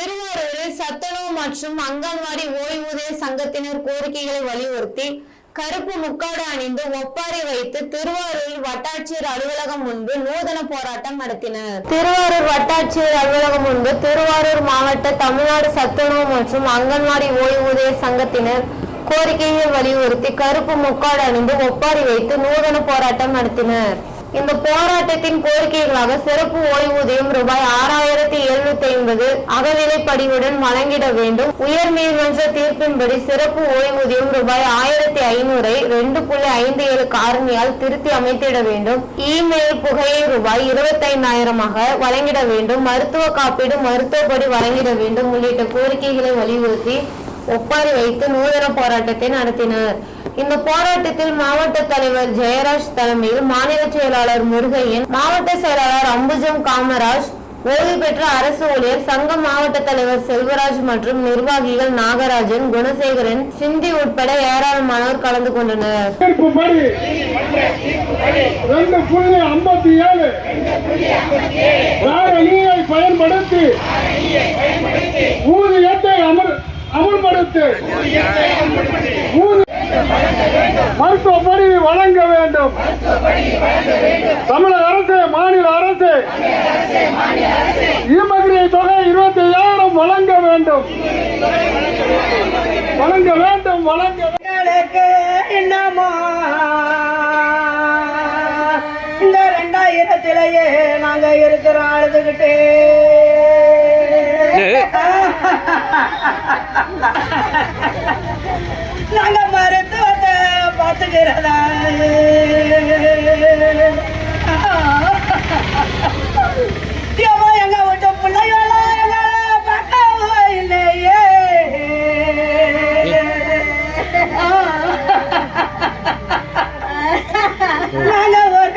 திருவாரூரில் சத்துணவு மற்றும் அங்கன்வாடி ஓய்வூதிய சங்கத்தினர் கோரிக்கைகளை வலியுறுத்தி கருப்பு முக்காடு அணிந்து ஒப்பாரி வைத்து திருவாரூரில் வட்டாட்சியர் அலுவலகம் முன்பு நூதன போராட்டம் நடத்தினர். திருவாரூர் வட்டாட்சியர் அலுவலகம் முன்பு திருவாரூர் மாவட்ட தமிழ்நாடு சத்துணவு மற்றும் அங்கன்வாடி ஓய்வூதிய சங்கத்தினர் கோரிக்கையை வலியுறுத்தி கருப்பு முக்காடு அணிந்து ஒப்பாரி வைத்து நூதன போராட்டம் நடத்தினர். இந்த போராட்டத்தின் கோரிக்கைகளாக சிறப்பு ஓய்வூதியம் ரூபாய் ஆறாயிரத்தி எழுநூத்தி ஐம்பது அகநிலைப்படிவுடன் வழங்கிட வேண்டும். உயர் நீதிமன்ற தீர்ப்பின்படி சிறப்பு ஓய்வூதியம் ரூபாய் ஆயிரத்தி ஐநூறை ரெண்டு புள்ளி ஐந்து ஏழு காரணியால் திருத்தி அமைத்திட வேண்டும். இமெயில் புகையை ரூபாய் இருபத்தைந்தாயிரமாக வழங்கிட வேண்டும். மருத்துவ காப்பீடு மருத்துவப்படி வழங்கிட வேண்டும் உள்ளிட்ட கோரிக்கைகளை வலியுறுத்தி ஒப்பாரி வைத்து நூதன போராட்டத்தை நடத்தினர். இந்த போராட்டத்தில் மாவட்ட தலைவர் ஜெயராஜ் தலைமையில் மாநில செயலாளர் முருகையன் மாவட்ட செயலாளர் அம்புஜம் காமராஜ் ஓய்வு பெற்ற அரசு ஊழியர் சங்க மாவட்ட தலைவர் செல்வராஜ் மற்றும் நிர்வாகிகள் நாகராஜன் குணசேகரன் சிந்தி உட்பட ஏராளமானோர் கலந்து கொண்டனர். பயன்படுத்தி ஊதியத்தை அமல்படுத்தி மருத்துவப்படி வழங்க வேண்டும். தமிழக அரசு மாநில அரசு ஈமகிரி தொகை இருபத்தி ஐயாயிரம் வழங்க வேண்டும். வழங்க வேண்டும் வழங்க வேண்டும். இந்த ரெண்டாயிரத்திலேயே நாங்க இருக்கிறோம் அழுதுகிட்டே நாங்க மருத்துவத்தை பார்த்துக்கிறதா? எங்க வீட்டு பிள்ளைகளா எங்களை இல்லையே? நாங்க ஒரு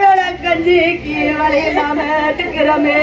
கஞ்சிக்கு வழி இல்லாம இருக்கிறோமே